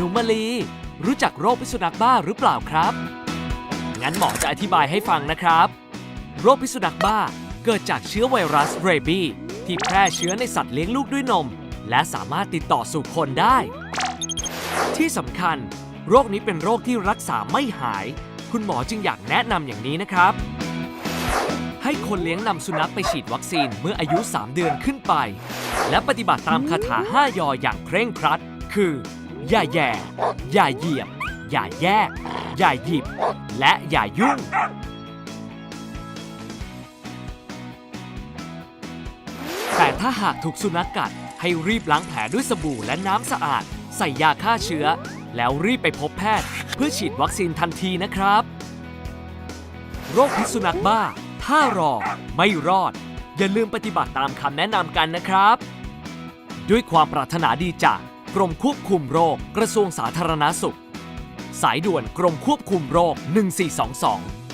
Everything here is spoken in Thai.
นูมาลี รู้จักโรคพิษสุนัขบ้าหรือเปล่าครับ งั้นหมอจะอธิบายให้ฟังนะครับ โรคพิษสุนัขบ้าเกิดจากเชื้อไวรัสเรบีที่แพร่เชื้อในสัตว์เลี้ยงลูกด้วยนม และสามารถติดต่อสู่คนได้ ที่สำคัญ โรคนี้เป็นโรคที่รักษาไม่หาย คุณหมอจึงอยากแนะนำอย่างนี้นะครับ ให้คนเลี้ยงนำสุนัขไปฉีดวัคซีนเมื่ออายุ 3 เดือนขึ้นไป และปฏิบัติตามคาถา 5 ยออย่างเคร่งครัด คือ อย่าแย่ อย่าเหยียบ อย่าแยก อย่าหยิบ และอย่ายุ่ง แต่ถ้าหากถูกสุนัขกัด ให้รีบล้างแผลด้วยสบู่และน้ำสะอาด ใส่ยาฆ่าเชื้อ แล้วรีบไปพบแพทย์ เพื่อฉีดวัคซีนทันทีนะครับ โรคพิษสุนัขบ้า ถ้ารอไม่รอด อย่าลืมปฏิบัติตามคำแนะนำกันนะครับ ด้วยความปรารถนาดีจาก กรมควบคุมโรค กระทรวงสาธารณสุข สายด่วนกรมควบคุมโรค 1422